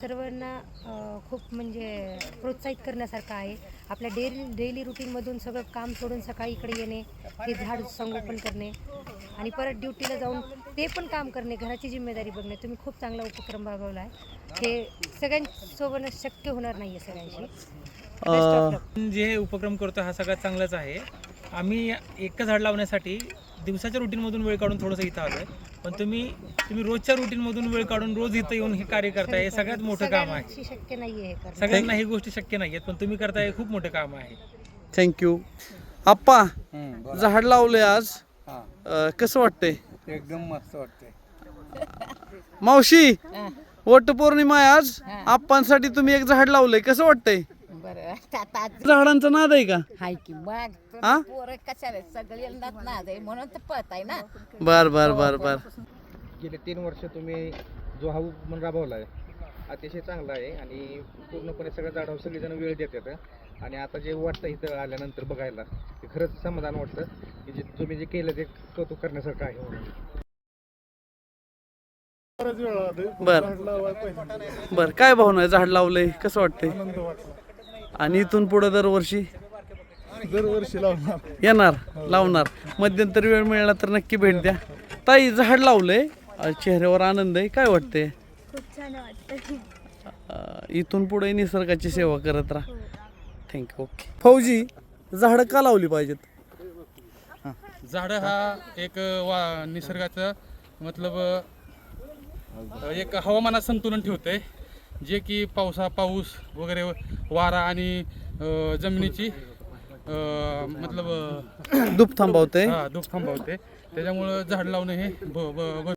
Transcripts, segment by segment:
सर्वांना खूप म्हणजे प्रोत्साहित करण्यासारखं आहे. आपल्या डेली डेली रुटीनमधून सगळं काम सोडून सकाळी इकडे येणे हे झाड संगोपन करणे आणि परत ड्युटीला जाऊन ते पण काम करणे घराची जिम्मेदारी बघणे. तुम्ही खूप चांगला उपक्रम राबवला आहे. हे सगळ्यांसोबत शक्य होणार नाही आहे सगळ्यांशी जे हे उपक्रम करतो हा सगळ्यात चांगलाच आहे. आम्ही एकच झाड लावण्यासाठी दिवसाच्या रुटीनमधून वेळ काढून थोडंसं इथं आलोय. पण तुम्ही तुम्ही रोजच्या रुटीनमधून वेळ काढून रोज इथं येऊन हे कार्य करताय हे सगळ्यात मोठं काम आहे. शक्य हे करणं. सगळ्यांना ही गोष्टी शक्य नाही आहेत पण तुम्ही करताय हे खूप मोठं काम आहे. थँक्यू आप्पा झाड लावले आज. अं, कसं वाटतंय? एकदम मस्त वाटते मावशी वट पौर्णिमा आहे आज. आप्पांसाठी तुम्ही एक झाड लावलंय. कसं वाटतंय? बरं. आता झाडांचा नाद आहे का? हाय की मग? हा? पोरं कशाला सगळे नाद आहे म्हणून तर पळत आहे ना. बर बर बर बर. गेले तीन वर्ष तुम्ही जो हा उपक्रम राबवला आहे अतिशय चांगला आहे आणि पूर्णपणे सगळ्या झाडावर सगळेजण वेळ देतात. आणि आता जे वाटतं इथं आल्यानंतर बघायला ते खरंच समाधान वाटतं की जे तुम्ही जे केलं ते कौतुक करण्यासारखं आहे म्हणून. बर. बर काय भावना आहे? झाड लावलंय कसं वाटतंय? आणि इथून पुढे दरवर्षी? दरवर्षी लावणार. येणार लावणार. मध्यंतरी वेळ मिळाला तर नक्की भेट द्या. ताई झाड लावलंय. अं, चेहऱ्यावर आनंद आहे. काय वाटतंय? खूप छान वाटतं अं, इथून पुढे निसर्गाची सेवा करत राहा. थँक्यू ओके फौजी झाडं का लावली पाहिजेत? झाडं हा एक वा निसर्गाचं मतलब एक हवामानात संतुलन ठेवतंय. जे की पावसा पाऊस वगैरे वारा आणि जमिनीची मतलब धूप थांबवते. हा धूप थांबवते. त्याच्यामुळं झाड लावणं हे ब- ब- ब-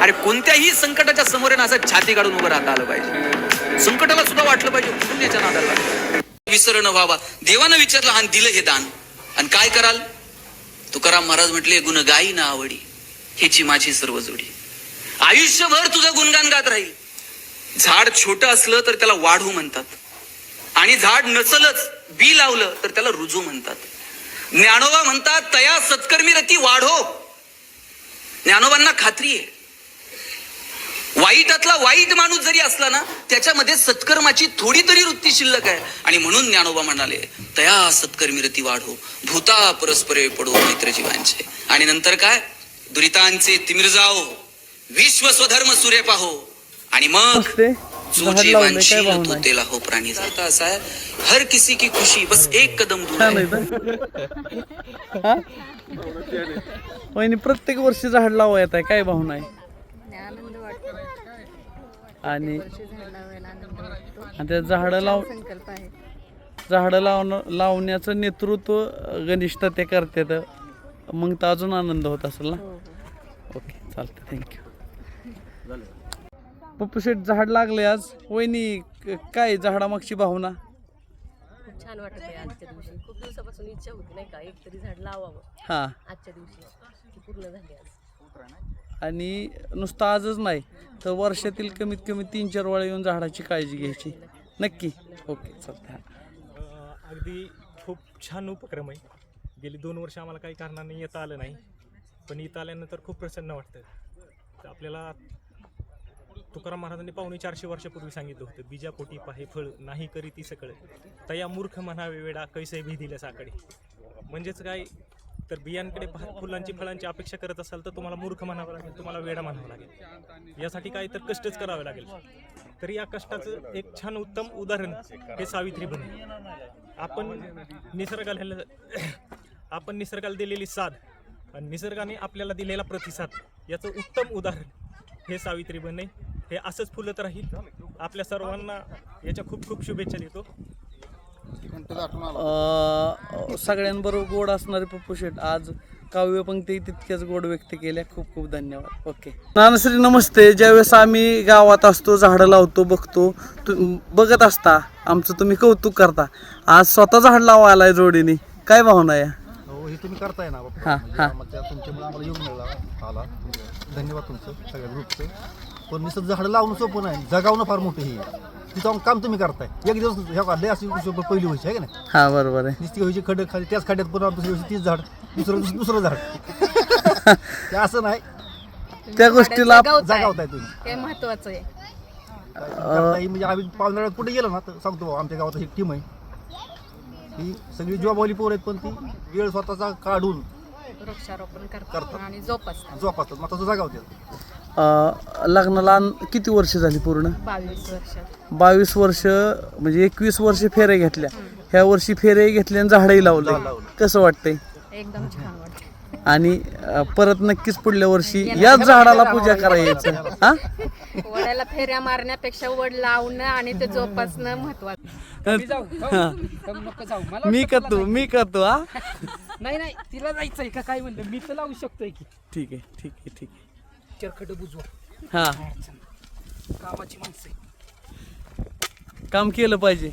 अरे कोणत्याही संकटाच्या समोर आहे ना असं छाती काढून उभं राहता आलं पाहिजे. संकटाला सुद्धा वाटलं पाहिजे पुण्याच्या नादाला. विसरण व्हावा. देवानं विचारलं आणि दिलं हे दान. आणि काय कराल? तुकाराम महाराज म्हटले गुण गाई ना आवडी हेची माझी सर्व जोडी. आयुष्यभर तुझं गुणगान गात राहील. झाड छोटं असलं तर त्याला वाढू म्हणतात. आणि झाड नसलच बी लावलं तर त्याला रुजू म्हणतात. ज्ञानोबा म्हणतात तया सत्कर्मी रती वाढो. ज्ञानोबांना खात्री आहे. वाईटातला वाईट माणूस जरी असला ना त्याच्यामध्ये सत्कर्माची थोडी तरी वृत्ती शिल्लक आहे. आणि म्हणून ज्ञानोबा म्हणाले तया सत्कर्मी रती वाढो भूता परस्परे पडो मित्र जीवांचे. आणि नंतर काय? दुरितांचे तिमिर जाओ विश्व स्वधर्म सूर्य पाहो. आणि मग जो तो तेला हो प्राणी जाता असा आहे हर किसी की खुशी बस एक कदम दूर. आहे प्रत्येक वर्षी झाड लावा येत आहे काय भावना आहे? आनंद वाटतो आणि आणि त्या झाडं लाव संकल्प आहे. झाडं लावणं लावण्याचं नेतृत्व गनिष्ठ ते करतात. मग तर अजून आनंद होत असेल ना? ओके चालतं थँक्यू पप्पू शेट झाड लागले आज. वहिनी काय झाडामागची भावना? खूप छान वाटत आहे आजच्या दिवशी. खूप दिवसापासून इच्छा होती नाही का एक तरी झाड लावावं. हां. आजच्या दिवशी. ती पूर्ण झाली आज. आणि नुसतं आजच नाही तर वर्षातील कमीत कमी तीन चार वेळा येऊन झाडाची काळजी घ्यायची. नक्की. ओके चालतं अगदी खूप छान उपक्रम आहे. गेली दोन वर्ष आम्हाला काही कारणाने येता आलं नाही पण इथं आल्यानंतर खूप प्रसन्न वाटतं तर आपल्याला तुकाराम महाराजांनी पावणे चारशे वर्षापूर्वी सांगितलं होतं बीजापोटी पाहे फळ नाही करी ती सकळ तया मूर्ख म्हणावे वेडा कैसे भी दिल्या साकडे. म्हणजेच काय तर बियांकडे पाहत फुलांची फळांची अपेक्षा करत असाल तर तुम्हाला मूर्ख म्हणावं लागेल तुम्हाला वेडा म्हणावं लागेल. यासाठी काय तर कष्टच करावे लागेल. तर या कष्टाचं एक छान उत्तम उदाहरण हे सावित्री बने आपण निसर्गाला आपण निसर्गाला दिलेली साथ आणि निसर्गाने आपल्याला दिलेला प्रतिसाद याचं उत्तम उदाहरण हे सावित्री बने. हे असंच फुलत राहील. आपल्या सर्वांना याच्या खूप खूप शुभेच्छा देतो. अं, सगळ्यांबरोबर गोड असणारे पप्पू शेट आज काव्य पंक्ती तितक्याच गोड व्यक्त केल्या. खूप खूप धन्यवाद. ओके. नानश्री नमस्ते. ज्यावेळेस आम्ही गावात असतो झाडं लावतो बघतो तु बघत असता आमचं तुम्ही कौतुक करता. आज स्वतः झाड लावा आलाय जोडीने. काय भावना आहे हो हे तुम्ही करताय ना हां हां. तुमच्यामुळे आम्हाला येऊन मिळाला आला. धन्यवाद तुमचं सगळ्या ग्रुपचं. पण नुसतं झाडं लावणं सोपं नाही. जगावणं फार मोठं हे. आहे. तिथं काम तुम्ही करताय. एक दिवस ह्या काढले अशी गोष्ट पहिली व्हायची आहे का नाही? हा बरोबर आहे. नुसती व्हायची खड्डे खाली त्याच खड्ड्यात पुन्हा दुसऱ्या दिवशी तीच झाड दुसरं दुसरं दुसरं झाड. ते असं नाही. त्या गोष्टीला आप- जगावताय. तुम्ही. हे महत्वाचं आहे. करताय म्हणजे आम्ही पावसाळ्यात कुठे गेलो ना तर सांगतो भाऊ, आमच्या गावात एक टीम आहे. ही सगळी जॉबवाली पोर आहेत पण ती वेळ स्वतःचा काढून वृक्षारोपण करतात. करतात. आणि जोपासतात. जोपासतात. मग तसं जगावतात. अं, लग्नाला अन- किती वर्ष झाली पूर्ण? बावीस वर्षात बावीस वर्ष म्हणजे एकवीस वर्ष फेऱ्या घेतल्या. ह्या वर्षी फेऱ्या घेतल्या आणि झाडही लावलं. कसं वाटतंय? एकदम छान वाटतं आणि अं, परत नक्कीच पुढल्या वर्षी याच झाडाला पूजा करायचं. हा? वड्याला फेऱ्या मारण्यापेक्षा वड लावणं आणि ते जोपासणं महत्वाचं. मी करतो मी करतो हा? नाही नाही तिला जायचंय का? काय म्हणलं? मी तर लावू शकतोय की. ठीक आहे ठीक आहे ठीक आहे. चरखट बुजवा. हा. कामाची माणसं आहे. काम केलं पाहिजे.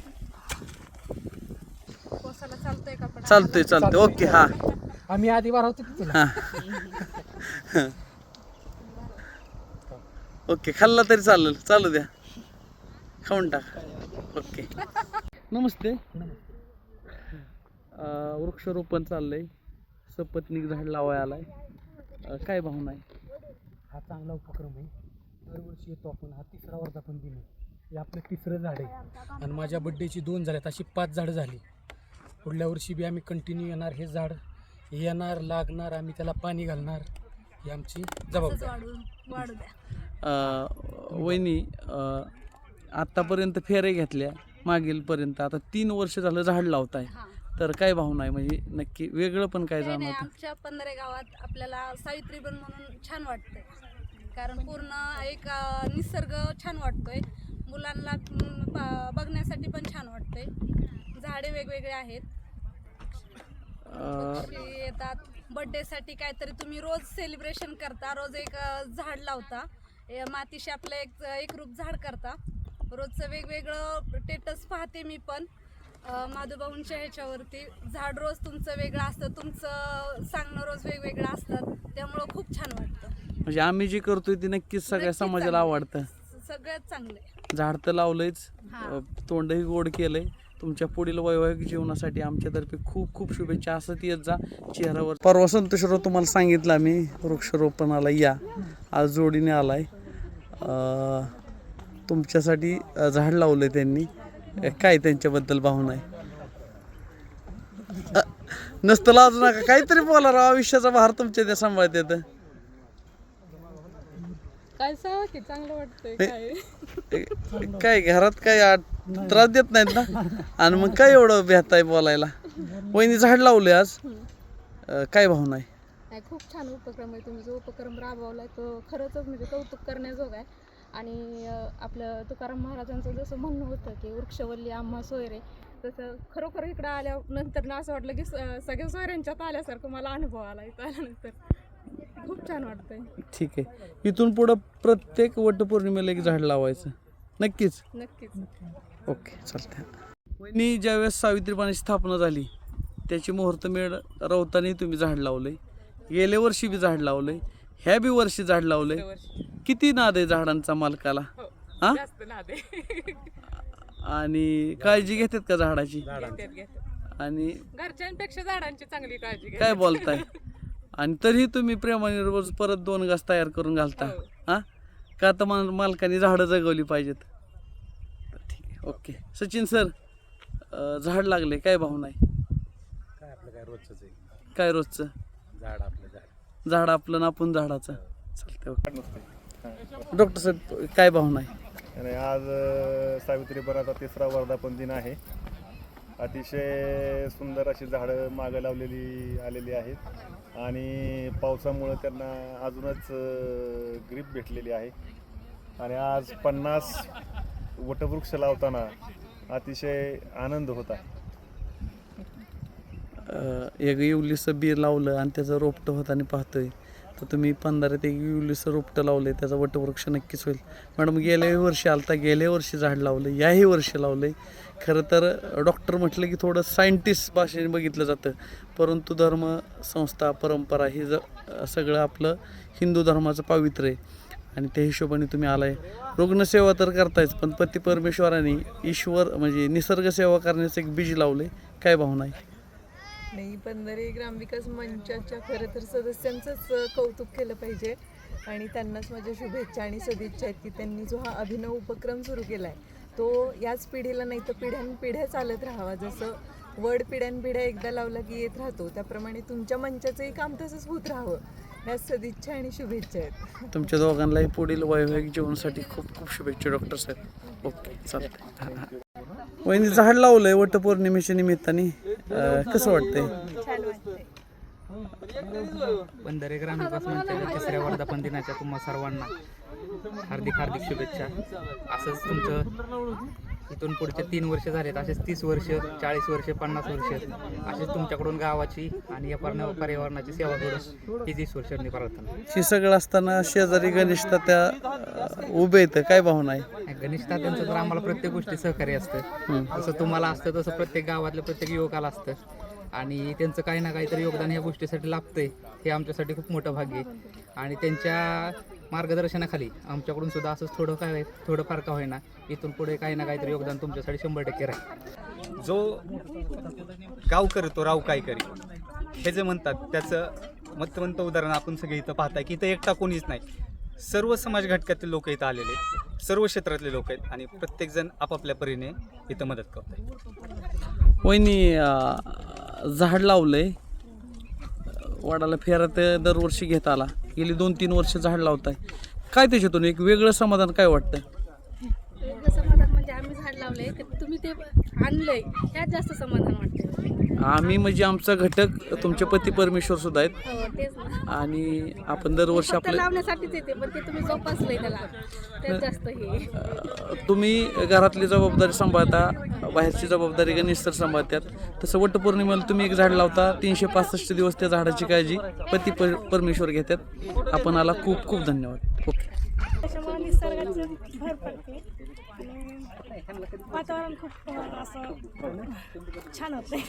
कोसाला चालतोय का पण? चालतंय चालतंय. ओके हा. आम्ही आधी वाढवतो की तुला? हा. ओके खाल्ला तरी चालेल. चालू द्या. खाऊन टाक. ओके. नमस्ते. अं, वृक्षारोपण चाललंय. सपत्नीक झाड लावाय आलाय. अं, काय भावना आहे? हा चांगला उपक्रम आहे. दरवर्षी येतो आपण. हा तिसरा वर्धापन दिन आहे हे आपलं तिसरं झाड आहे. आणि माझ्या बड्डेची दोन झाल्यात. अशी पाच झाडं झाली. पुढल्या वर्षी बी आम्ही कंटिन्यू येणार हे झाड. येणार लागणार आम्ही त्याला पाणी घालणार. ही आमची जबाबदारी. अं, वहिनी अं, आतापर्यंत फेऱ्या घेतल्या. मागीलपर्यंत. आता तीन वर्ष झालं झाड लावताय. तर काय भावना आहे? म्हणजे नक्की वेगळं पण काय नाही जाणवतं? आमच्या पंधरे गावात आपल्याला सावित्री बन म्हणून छान वाटतंय. कारण पूर्ण एक निसर्ग छान वाटतोय. मुलांना पा- बघण्यासाठी पण छान वाटतंय. झाडे वेगवेगळे आहेत. अं, पक्षी येतात. बर्थडेसाठी काहीतरी तुम्ही रोज सेलिब्रेशन करता. रोज एक अं, झाड लावता. ए, मातीशी आपलं एक एक रूप झाड करता. रोजचं वेगवेगळं टेटस पाहते मी पण. अं, माधुभाऊंच्या ह्याच्यावरती. झाड रोज तुमचं वेगळं असतं. तुमचं सांगणं रोज वेगवेगळं असतं. त्यामुळं खूप छान वाटतं. म्हणजे आम्ही जे करतोय ते नक्कीच सगळ्या नक्कीच समाजाला चांगलं. आवडतं. स- सगळ्यात चांगले झाड तर लावलंयच. हा. अं, तोंडही गोड केलंय. तुमच्या पुढील वैवाहिक जीवनासाठी आमच्यातर्फे खूप खूप शुभेच्छा. असत येत जा चेहऱ्यावर. परवा संतोषराव तुम्हाला सांगितलं आम्ही वृक्षारोपणाला या. आज जोडीने आलाय. अं, तुमच्यासाठी अं, झाड लावलंय त्यांनी. अं, काय त्यांच्याबद्दल भावना आहे? अं, नसतं लाजू नका. काहीतरी बोला राव. आयुष्याचा भार तुमच्या त्या सांभाळत येतं. काय सांगा की चांगलं वाटतंय काय? काय घरात काय त्रास देत नाहीत ना? आणि मग काय एवढं भेटताय बोलायला? वहिनी झाड लावले आज. अं, काय भावना आहे नाही खूप छान उपक्रम आहे तुम्ही जो उपक्रम राबवलाय तो खरंच म्हणजे कौतुक करण्याजोग आहे. आणि अं, आपलं तुकाराम महाराजांचं जसं म्हणणं होतं की वृक्षवल्ली आम्हा सोयरे तसं खरोखर इकडं आल्यानंतर ना असं वाटलं की स- सगळ्या सोयऱ्यांच्यात आल्यासारखं मला अनुभव आला इथं आल्यानंतर. खूप छान वाटतंय. ठीक आहे. इथून पुढं प्रत्येक वटपौर्णिमेला एक झाड लावायचं. नक्कीच. नक्कीच. ओके चालतंय. वहिनी ज्यावेळेस सावित्रीबाईची स्थापना झाली त्याची मुहूर्तमेढ रवतानी तुम्ही झाड लावलंय. गेल्या वर्षी बी झाड लावलंय. ह्या बी वर्षी झाड लावलंय. किती नाद आहे झाडांचा मालकाला? हा आणि काळजी घेतात का झाडाची? आणि घरच्यांपेक्षा झाडांची चांगली काळजी घ्या काय बोलताय? आणि तरीही तुम्ही प्रेमाने रोज परत दोन घास तयार करून घालता. हा. का तर माल मालकाने झाडं जगवली पाहिजेत? ठीक. आहे ओके. सचिन सर झाड लागले काय भावना आहे काय आपलं काय रोजच काय रोजचं? झाड आपलं झाड. झाड आपलं ना आपण झाडाचं. चालतंय ओके. डॉक्टर साहेब काय भावना आहे आणि आज अ, सावित्रीपणाचा तिसरा वर्धापन दिन आहे. अतिशय सुंदर अशी झाडं मागं लावलेली आलेली आहेत. आणि पावसामुळं त्यांना अजूनच ग्रीप भेटलेली आहे. आणि आज पन्नास वटवृक्ष लावताना अतिशय आनंद होता एक इवलीचं बी लावलं आणि त्याचं रोपटं होताना पाहतोय. तर तुम्ही पंधरात एक इवलीचं रोपटं लावलंय त्याचा वटवृक्ष नक्कीच होईल. मॅडम गेल्या वर्षी आलता गेल्या वर्षी झाड लावलं याही वर्षी लावलंय. खरं तर डॉक्टर म्हटलं की थोडं सायंटिस्ट भाषेने बघितलं जातं. परंतु धर्म संस्था परंपरा हे ज सगळं आपलं हिंदू धर्माचं पावित्र्य आहे. आणि त्या हिशोबाने तुम्ही आलाय. रुग्णसेवा तर करतायच पण पती परमेश्वराने ईश्वर म्हणजे निसर्ग सेवा करण्याचं एक बीज लावले काय भावना आहे? नाही बंधारे ग्रामविकास मंचाच्या खरं तर सदस्यांचंच कौतुक केलं पाहिजे. आणि त्यांनाच माझ्या शुभेच्छा आणि सदिच्छा आहेत की त्यांनी जो हा अभिनव उपक्रम सुरू केला आहे तो याच पिढीला नाही तर पिढ्यानपिढ्या चालत राहावा. जसं वड पिढ्यानपिढ्या एकदा लावला की येत राहतो त्याप्रमाणे तुमच्या मंचाचंही काम तसंच होत राहावं. या सदिच्छा आणि शुभेच्छा आहेत. तुमच्या दोघांनाही पुढील वैवाहिक जीवनासाठी खूप खूप शुभेच्छा डॉक्टर साहेब. ओके चालतंय वहिनी झाड लावलंय वटपौर्णिमेच्या निमित्ताने. कसं वाटतंय? बंधारे ग्रामविकास मंचाच्या तिसऱ्या वर्धापन दिनाच्या तुम्हा सर्वांना हार्दिक हार्दिक शुभेच्छा. असंच तुमचं इथून पुढचे तीन वर्ष झालेत. असेच तीस वर्ष चाळीस वर्ष पन्नास वर्ष असेच तुमच्याकडून गावाची आणि या पर्या- पर्यावरणाची सेवा करून ही तीस वर्षांनी प्रार्थना हे सगळं असताना शेजारी गणेश त्या उभे येतं काय भावना आहे? गणेश तात्यांचं तर आम्हाला प्रत्येक गोष्टी सहकार्य असतं. जसं तुम्हाला असतं तसं प्रत्येक गावातल्या प्रत्येक युवकाला असतं. आणि त्यांचं काही ना काहीतरी योगदान ह्या गोष्टीसाठी लाभतंय. हे आमच्यासाठी खूप मोठं भाग्य आहे. आणि त्यांच्या मार्गदर्शनाखाली आमच्याकडून सुद्धा असंच थोडं काय थोडंफार का होईना इथून पुढे काही ना काहीतरी योगदान तुमच्यासाठी शंभर टक्के राहील. जो गाव करतो राव काय करी हे जे म्हणतात त्याचं मतवंत उदाहरण आपण सगळे इथं पाहताय की इथं एकटा कोणीच नाही. सर्व समाज घटकातील लोक इथं आलेले आहेत. सर्व क्षेत्रातले लोक आहेत आणि प्रत्येकजण आपापल्या परीने इथं मदत करत आहे वहिनी झाड लावलंय. वाडाला फेरा ते दरवर्षी घेत आला. गेली दोन तीन वर्ष झाड लावताय. काय त्याच्यातून? एक वेगळं समाधान काय वाटतं? वेगळं समाधान म्हणजे आम्ही झाड लावलंय. तुम्ही ते आणलंय ह्यात जास्त समाधान वाटतं आम्ही म्हणजे आमचा घटक तुमचे पती परमेश्वर सुद्धा आहेत. हो तेच ना. आणि आपण दरवर्षी फक्त आपलं लावण्यासाठीच येते पण ते तुम्ही जोपासलंय त्याला. तेच जास्त हे. अं, तुम्ही घरातली जबाबदारी सांभाळता बाहेरची जबाबदारी गणेश सर सांभाळतात. तसं वटपौर्णिमेला तुम्ही एक झाड लावता तीनशे पासष्ट दिवस त्या झाडाची काळजी पती पर परमेश्वर घेतात. आपण आला खूप खूप धन्यवाद. ओके. त्याच्यामुळे निसर्गाचं भर पडते. वातावरण खूप असं छान होतंय.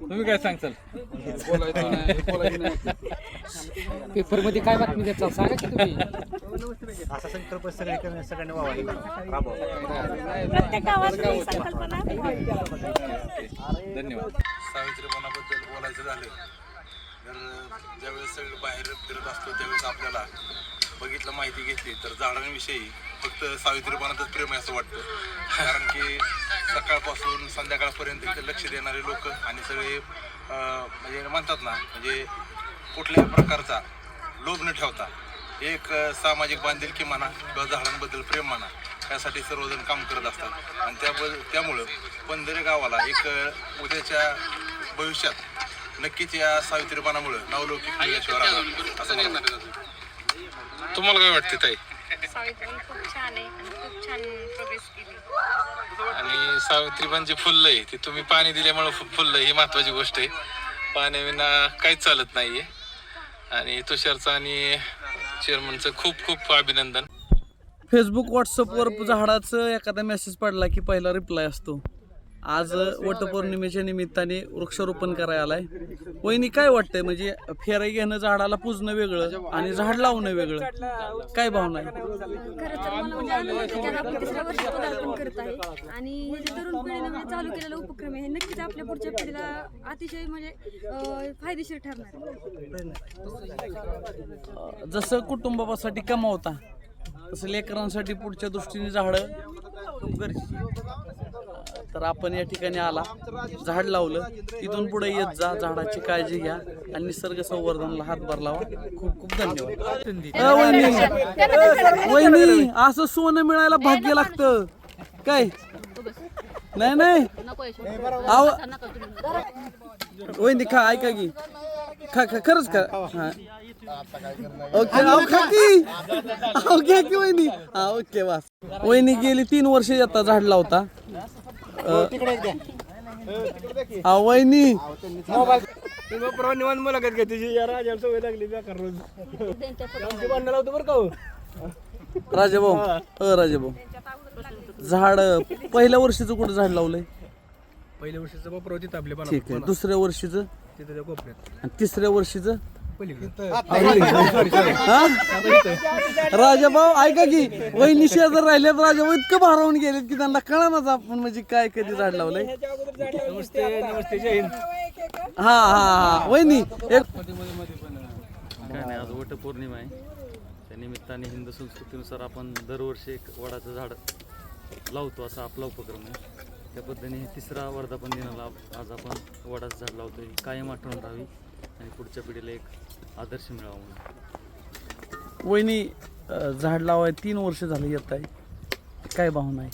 तुम्ही काय सांगचाल पेपरमध्ये काय बातमी देत सांगा की तुम्ही. असा संकल्प सगळे करणे सगळ्यांनी व्हावा प्रत्येक गावात ही संकल्पना धन्यवाद. सावित्रीपणाबद्दल बोलायचं झालं तर ज्यावेळेस सगळे बाहेर फिरत असतो त्यावेळेस आपल्याला बघितलं माहिती घेतली तर झाडांविषयी फक्त सावित्रीपणातच प्रेम आहे असं वाटतं. कारण की सकाळपासून संध्याकाळपर्यंत इथे लक्ष देणारे लोक आणि सगळे म्हणजे म्हणतात ना म्हणजे कुठल्याही प्रकारचा लोभ न ठेवता एक सामाजिक बांधिलकी म्हणा किंवा झाडांबद्दल प्रेम म्हणा यासाठी सर्वजण काम करत असतात. आणि त्याबद्दल त्यामुळं पंधरे गावाला एक उद्याच्या भविष्यात नक्कीच या सावित्रीपणामुळे नावलौकिक असं मला. तुम्हाला काय वाटते ताई? खूप छान आहे आणि खूप छान प्रोग्रेस केली. आणि सावित्रीबांची फुललं आहे ती तुम्ही पाणी दिल्यामुळे फुललं ही महत्वाची गोष्ट आहे. पाण्याविना काहीच चालत नाहीये. आणि तुषारचं आणि चेअरमनचं खूप खूप अभिनंदन. फेसबुक व्हॉट्सअपवर झाडाचं एखादा मेसेज पडला की पहिला रिप्लाय असतो. आज वटपौर्णिमेच्या निमित्ताने वृक्षारोपण करायला आलाय. वहिनी काय वाटतंय? म्हणजे फेरा घेणं झाडाला पुजणं वेगळं आणि झाड लावणं वेगळं. काय भावना आहे? म्हणजे आणि हे जे तरुण पिढीने म्हणजे चालू केलेला उपक्रम आहे हे नक्कीच आपल्या पुढच्या पिढीला अतिशय म्हणजे फायदेशीर ठरणार आहे. जसं कुटुंबासाठी कमावता तसं लेकरांसाठी पुढच्या दृष्टीने झाडं खूप गरजेची. तर आपण या ठिकाणी आला झाड लावलं. तिथून पुढे येत जा झाडाची काळजी घ्या आणि निसर्ग संवर्धनाला हातभार लावा. खूप खूप धन्यवाद. वहिनी. असं सोनं मिळायला भाग्य लागतं. काय? नाही नाही. वहिनी खा ऐका की. खा खा खरंच खा. हा. ओके अहो खा की. वहिनी. हा ओके वास. वहिनी गेली तीन वर्ष येता झाड लावता. हा वहिनी. निवांत मुलाखत घ्या तुझी या राजाला सवय लागली बेकार रोज. आमची भांडणं लावतो बरं का हो? राजाभाऊ अ राजाभाऊ. झाड पहिल्या वर्षीचं कुठं झाड लावलंय? पहिल्या वर्षीचं बापर होती आपल्या ठीक आहे. दुसऱ्या वर्षीचं? तिथे कोपऱ्यात. आणि तिसऱ्या वर्षीचं? राजा भाऊ ऐका की वहिनी शेजार राहिल्यात राजा भाऊ इतकं भारावून गेलेत की त्यांना कळानाच आपण म्हणजे काय कधी झाड लावलंय. हा हा हा. वहिनी एक काय नाही आज वटपौर्णिमा आहे. त्या निमित्ताने हिंदू संस्कृतीनुसार आपण दरवर्षी एक वडाचं झाड लावतो असा आपला उपक्रम आहे. त्या पद्धतीने तिसरा वर्धापन दिनाला आज आपण वडाचं झाड लावतो ही कायम आठवण राहावी. आणि पुढच्या पिढीला एक आदर्श मिळावा म्हणून. वहिनी झाड लावाय तीन वर्ष झालं येत आहे. काय भावना आहे?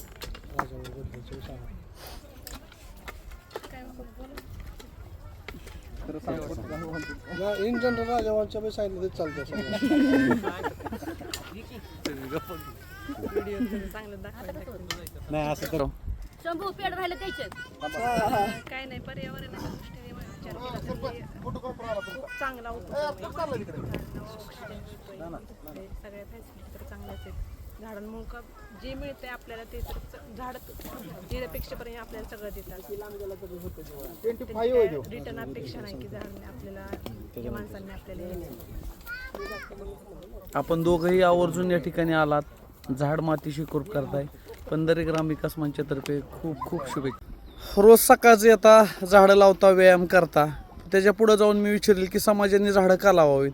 इन जनरल राजावांच्या पण सांगितलं ते चालतं नाही असं करू शंभू पेड राहिलं त्याच्यात. काय नाही पर्यावरणाच्या दृष्टीने विचार केला तर हे खूप चांगला उपक्रम आहे. सगळ्या फॅसिलिटी तर चांगल्याच आहेत. झाडांमुळे का जे मिळतंय आपल्याला ते तर च- झाड जे अपेक्षेपर्यंत आपल्याला सगळं देतात. रिटर्न अपेक्षा नाही की झाडांनी आपल्याला त्या माणसांनी आपल्याला हे आपण दोघंही आवर्जून या ठिकाणी आलात. झाड मातीशी कृप करताय. पंधरी ग्राम विकास मंचातर्फे खूप खूप शुभेच्छा. रोज सकाळचे आता झाडं लावता व्यायाम करता. त्याच्या पुढे जाऊन मी विचारेल की समाजाने झाडं का लावावीत?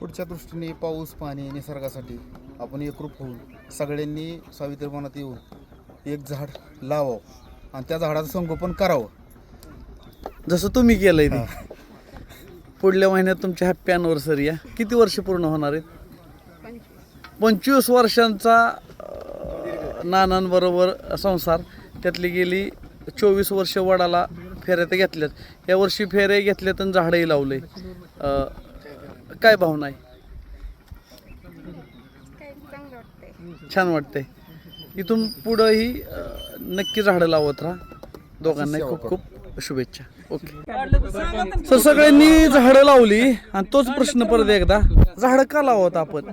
पुढच्या दृष्टीने पाऊस पाणी निसर्गासाठी आपण एकरूप होऊन सगळ्यांनी सावित्रीपणात येऊन एक झाड लावावं आणि त्या झाडाचं संगोपन करावं. जसं तुम्ही केलंय ते. पुढल्या महिन्यात तुमची हॅप्पी अॅनिव्हर्सरी आहे किती वर्ष पूर्ण होणार आहेत? पंचवीस वर्षांचा अं, नानांबरोबर संसार. त्यातली गेली चोवीस वर्ष वडाला फेऱ्या तर घेतल्यात. या वर्षी फेऱ्या घेतल्यात आणि झाडंही लावले. काय भावना आहे? छान वाटतंय. इथून पुढंही नक्की झाडं लावत राहा. दोघांनाही खूप खूप शुभेच्छा. ओके. सर सगळ्यांनी झाडं लावली आणि तोच प्रश्न परत एकदा. झाडं का लावत आपण?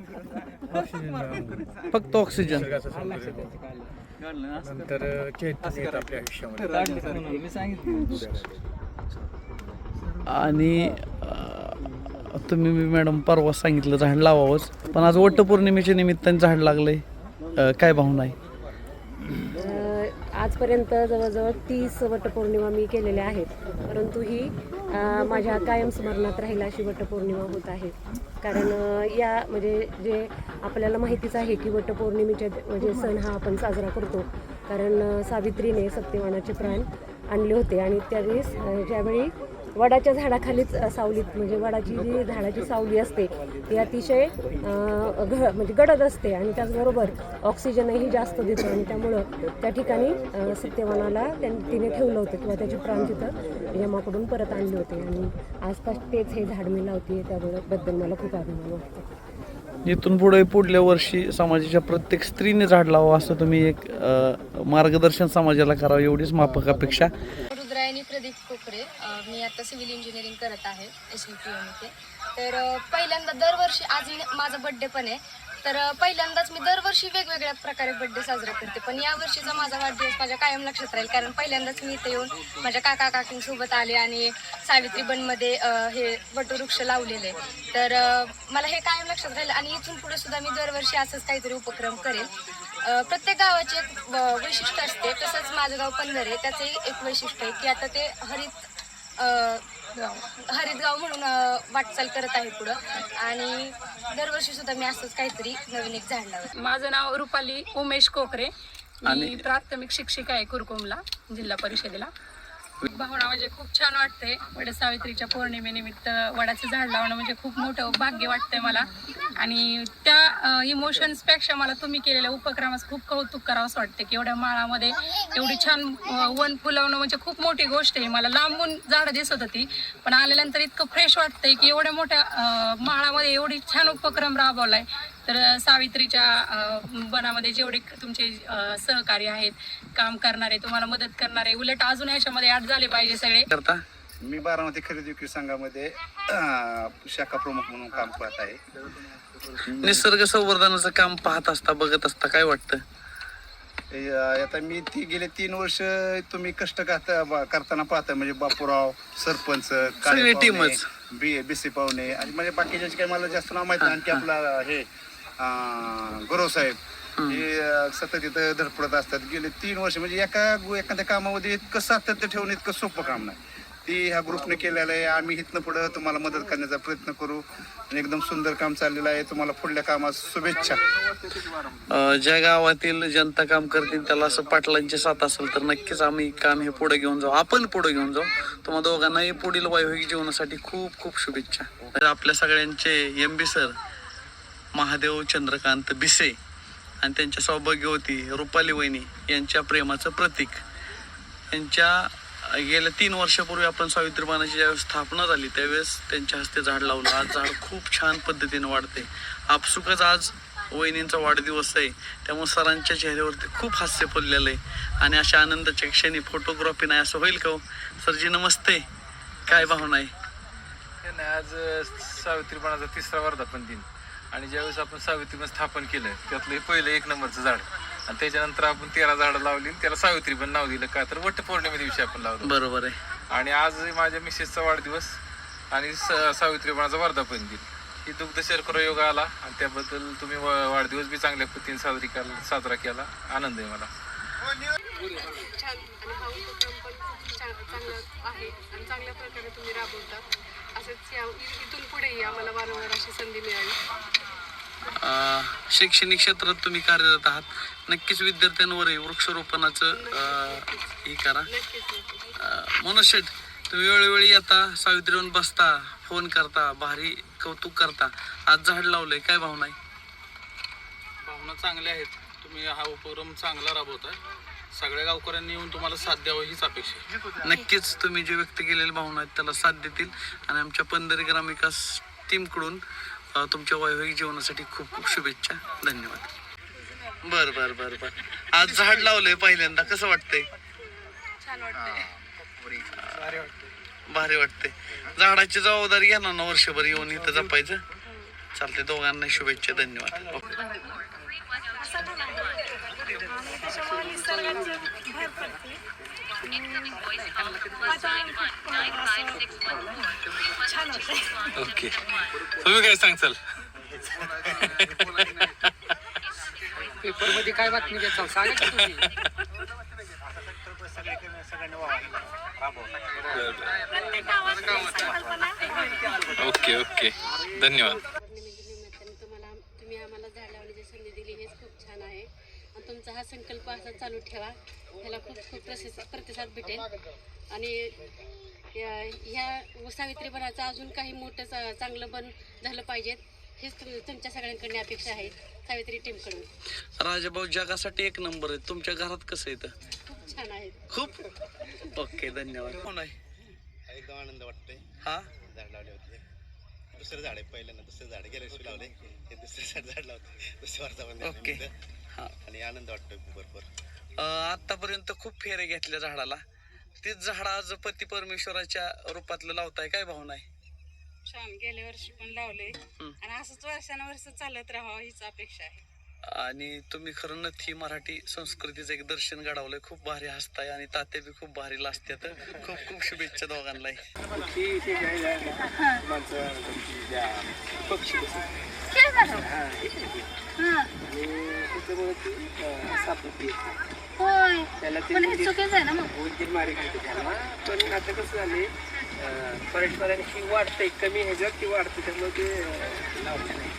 फक्त ऑक्सिजन. नंतर चैतन्य येतं आपल्या आयुष्यामध्ये. आणि तुम्ही मी मॅडम परवा सांगितलं झाड लावावंच पण आज वटपौर्णिमेच्या निमित्ताने झाड लागलंय. काय भावना आहे? आजपर्यंत जवळजवळ तीस वटपौर्णिमा मी केलेल्या आहेत परंतु ही माझ्या कायम स्मरणात राहील अशी वटपौर्णिमा होत आहे. कारण या म्हणजे जे आपल्याला माहितीच आहे की वटपौर्णिमेच्या म्हणजे सण हा आपण साजरा करतो. कारण सावित्रीने सत्यवानाचे प्राण आणले होते आणि त्यावेळेस ज्यावेळी वडाच्या झाडाखालीच सावलीत म्हणजे वडाची जी झाडाची सावली असते ती अतिशय घ म्हणजे गडद असते आणि त्याचबरोबर ऑक्सिजनही जास्त देतं आणि त्यामुळं त्या ठिकाणी अ, सत्यवानाला त्यां तिने ठेवलं होतं किंवा त्याचे प्राण तिथं यमाकडून परत आणले होते आणि आसपास तेच हे झाड मी लावते त्याबद्दल मला खूप अभिमान वाटतो. इथून पुढे पुढल्या वर्षी समाजाच्या प्रत्येक स्त्रीने झाड लावावं असं तुम्ही एक मार्गदर्शन समाजाला करावं एवढीच माफक अपेक्षा. रुद्रायणी प्रदीप कोकरे मी आता सिव्हिल इंजिनिअरिंग करत आहे एस व्ही पी एम इथे तर पहिल्यांदा दरवर्षी आज माझा बड्डे पण आहे तर पहिल्यांदाच मी दरवर्षी वेगवेगळ्या प्रकारे बड्डे साजरा करते. पण यावर्षीचा माझा वाढदिवस माझ्या कायम लक्षात राहील कारण पहिल्यांदाच मी इथे येऊन माझ्या काका काकींसोबत आले आणि सावित्री बनमध्ये हे वटवृक्ष लावलेले. तर मला हे कायम लक्षात राहील आणि इथून पुढे सुद्धा मी दरवर्षी असंच काहीतरी उपक्रम करेल. प्रत्येक गावाचे एक वैशिष्ट्य असते. तसंच माझं गाव पंधर आहे त्याचंही एक वैशिष्ट्य आहे की आता ते हरित हरित गाव म्हणून वाटचाल करत आहे पुढं. आणि दरवर्षी सुद्धा मी असंच काहीतरी नवीन एक झाड लावत. माझं नाव रुपाली उमेश कोकरे. आणि- मी प्राथमिक शिक्षिका आहे कुरकुमला जिल्हा परिषदेला. भावना म्हणजे खूप छान वाटते. वड सावित्रीच्या पौर्णिमेनिमित्त वडाचं झाड लावणं म्हणजे खूप मोठं भाग्य वाटतंय मला. आणि त्या इमोशन्सपेक्षा मला तुम्ही केलेल्या उपक्रमास खूप कौतुक करावंसं वाटतं की एवढ्या माळामध्ये एवढी छान वन फुलवणं म्हणजे खूप मोठी गोष्ट आहे. मला लांबून झाडं दिसत होती पण आल्यानंतर इतकं फ्रेश वाटतंय की एवढ्या मोठ्या माळामध्ये एवढी छान उपक्रम राबवलाय. तर सावित्रीच्या बनामध्ये जेवढे तुमचे सहकारी आहेत काम करणारे तुम्हाला मदत करणारे उलट अजून ह्याच्यामध्ये ऍड झाले पाहिजे सगळे. करता मी बारामती खरेदी विक्री संघामध्ये अं, शाखा प्रमुख म्हणून काम पाहत आहे. निसर्ग संवर्धनाचं काम पाहत असता बघत असता काय वाटतं? हे, अं, आता मी ती गेले तीन वर्ष तुम्ही कष्ट करता करताना पाहता म्हणजे बापूराव सरपंच काळे सगळी. बी बी सी पाहुणे आणि म्हणजे बाकीच्यांची काही मला जास्त नाव माहिती नाही आणखी आपला हे अं, गुरव साहेब. हे अं, सतत इथं धडपडत असतात. गेले तीन वर्ष म्हणजे एका गो- एखाद्या कामामध्ये इतकं सातत्य ठेवणं इतकं सोपं काम नाही. ती ह्या ग्रुपने केलेलं आहे. आम्ही इथनं पुढं तुम्हाला मदत करण्याचा प्रयत्न करू. आणि एकदम सुंदर काम चाललेलं आहे. तुम्हाला पुढल्या कामात शुभेच्छा. अ, ज्या गावातील जनता काम करतील त्याला असं पाटलांची साथ असेल तर नक्कीच आम्ही काम हे पुढे घेऊन जाऊ. आपण पुढे घेऊन जाऊ. तुम्हा दोघांनाही पुढील वैवाहिक जीवनासाठी खूप खूप शुभेच्छा. तर आपल्या सगळ्यांचे M B sir Mahadev Chandrakant Bise. आणि त्यांच्या सौभाग्यवती रुपाली वहिनी यांच्या प्रेमाचं प्रतीक. यांच्या गेल्या तीन वर्षापूर्वी आपण सावित्रीबानाची ज्यावेळेस स्थापना झाली त्यावेळेस त्यांच्या हस्ते झाड लावलं. आज झाड खूप छान पद्धतीने वाढते आपसुकच आज वहिनींचा वाढदिवस आहे. त्यामुळे सरांच्या चेहऱ्यावरती खूप हास्य पडलेलं आहे. आणि अशा आनंदाच्या क्षणी फोटोग्राफी नाही असं होईल का हो? सरजी नमस्ते. काय भावना आहे? आज सावित्रीपणाचा तिसरा वर्धापन दिन. आणि ज्यावेळेस आपण सावित्रीपण स्थापन केलं त्यातलं हे पहिलं एक नंबरचं झाड. आणि त्याच्यानंतर आपण तेरा झाडं लावली आणि त्याला सावित्री पण नाव दिलं. का तर वट पौर्णिमे दिवशी आपण लावलं बरोबर आहे. आणि आज माझ्या मिसेसचा वाढदिवस आणि स- सावित्रीपणाचा वर्धापन दिन. ही दुग्ध शर्करा योग आला आणि त्याबद्दल तुम्ही वा- वाढदिवस बी चांगल्या पद्धतीने साजरी केला साजरा केला. आनंद आहे मला. छान आणि हा उपक्रम पण खूप छान चांगला आहे आणि चांगल्या प्रकारे तुम्ही राबवता. असंच या इथून पुढेही आम्हाला वारंवार अशी संधी मिळावी अ, शैक्षणिक क्षेत्रात तुम्ही कार्यरत आहात. नक्कीच विद्यार्थ्यांवरही वृक्षारोपणाचं अ, हे करा. अ, मनोज शेठ तुम्ही वेळोवेळी येता सावित्रीवर बसता फोन करता भारी कौतुक करता. आज झाड लावलंय काय भावना आहे? भावना चांगल्या आहेत. तुम्ही हा उपक्रम चांगला राबवताय. सगळ्या गावकऱ्यांनी येऊन तुम्हाला साथ द्यावं हीच अपेक्षा आहे. नक्कीच तुम्ही जे व्यक्त केलेल्या भावना आहेत त्याला साथ देतील. आणि आमच्या पंधरी ग्रामविकास टीमकडून अ, तुमच्या वैवाहिक जीवनासाठी खूप खूप शुभेच्छा. धन्यवाद. बर बर बर बर. आज झाड लावलंय पहिल्यांदा. कसं वाटतंय? छान वाटतंय. भारी वाटते झाडाची जबाबदारी घेणार ना वर्षभर येऊन इथं जपायचं. चालते दोघांना शुभेच्छा. धन्यवाद. Okay okay. तुम्ही काय सांगचाल पेपरमध्ये काय बातमी देत सांगा की तुम्ही. Okay okay. धन्यवाद तुम्हाला तुम्ही आम्हाला झाड लावण्याची संधी दिली हेच खूप छान आहे आणि तुमचा असा चालू ठेवा. ह्याला खूप खूप प्रसिद्ध प्रतिसाद भेटेल. आणि या- ह्या सावित्रीपणाचं अजून काही मोठं चा- चांगलं बन झालं पाहिजेत. हेच तुम- तुमच्या सगळ्यांकडून अपेक्षा आहे सावित्री टीमकडून. राजाभाऊ जगासाठी एक नंबर आहे. तुमच्या घरात कसं येतं खूप छान आहेत खूप? ओके धन्यवाद. कोण आहे? एकदम आनंद वाटतोय. हा? झाड लावले होते. दुसरं झाड आहे पहिल्यांदा दुसरं झाड वर्षी लावले हे दुसरं झाड झाड लावते. दुसऱ्या वर्षामध्ये ओके. हा. आणि आनंद वाटतोय भरपूर. अं, आतापर्यंत खूप फेरे घेतल्या झाडाला. तीच झाड आज पती परमेश्वराच्या रूपातलं लावताय काय भावना आहे? छान गेल्या वर्षी पण लावले आणि असंच वर्षानुवर्ष चालत राहावं हीच अपेक्षा आहे. आणि तुम्ही खरं नथी मराठी संस्कृतीचं एक दर्शन घडवलंय. खूप भारी हसताय आणि तात्या बी खूप भारी लाजतात खूप खूप शुभेच्छा दोघांनाही. होय. पण हे चुकीचं आहे ना मग. पण आता कसं झाले परस्परांशी वाढतंय कमी ह्याच्यात ती वाढते त्यामुळे ते लावलं नाही.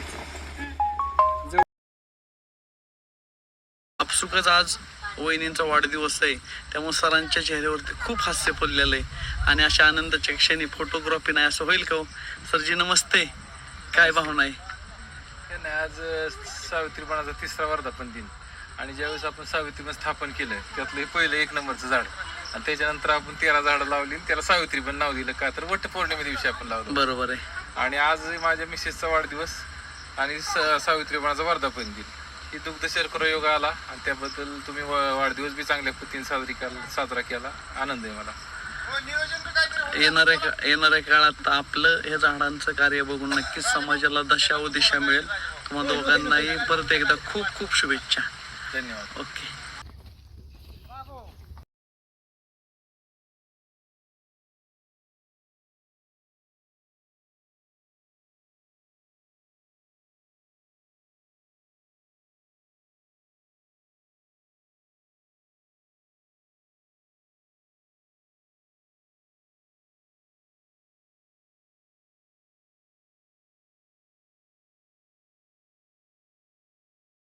आपसुकच आज वहिनींचा वाढदिवस आहे. त्यामुळे सरांच्या चेहऱ्यावरती खूप हास्य फुललेलं आहे. आणि अशा आनंदाच्या क्षणी फोटोग्राफी नाही असं होईल का हो? सरजी नमस्ते. काय भावना आहे? नाही आज सावित्रीपणाचा तिसरा वर्धापन दिन. आणि ज्यावेळेस आपण सावित्रीपण स्थापन केलं त्यातलं हे पहिलं एक नंबरचं झाड. आणि त्याच्यानंतर आपण तेरा झाडं लावली आणि त्याला सावित्री पण नाव दिलं. का तर वट पौर्णिमे दिवशी आपण लावलं. बरोबर आहे. आणि आज माझ्या मिसेसचा वाढदिवस आणि सावित्रीपणाचा वर्धापन दिन. ही दुग्ध शर्करा योग आला आणि त्याबद्दल तुम्ही वाढदिवस बी चांगल्या पद्धतीने साजरी केला साजरा केला. आनंद आहे मला. येणाऱ्या का- येणाऱ्या काळात आपलं हे झाडांचं कार्य बघून नक्कीच समाजाला दशा व दिशा मिळेल. तुम्हा दोघांनाही परत एकदा खूप खूप शुभेच्छा. धन्यवाद. ओके.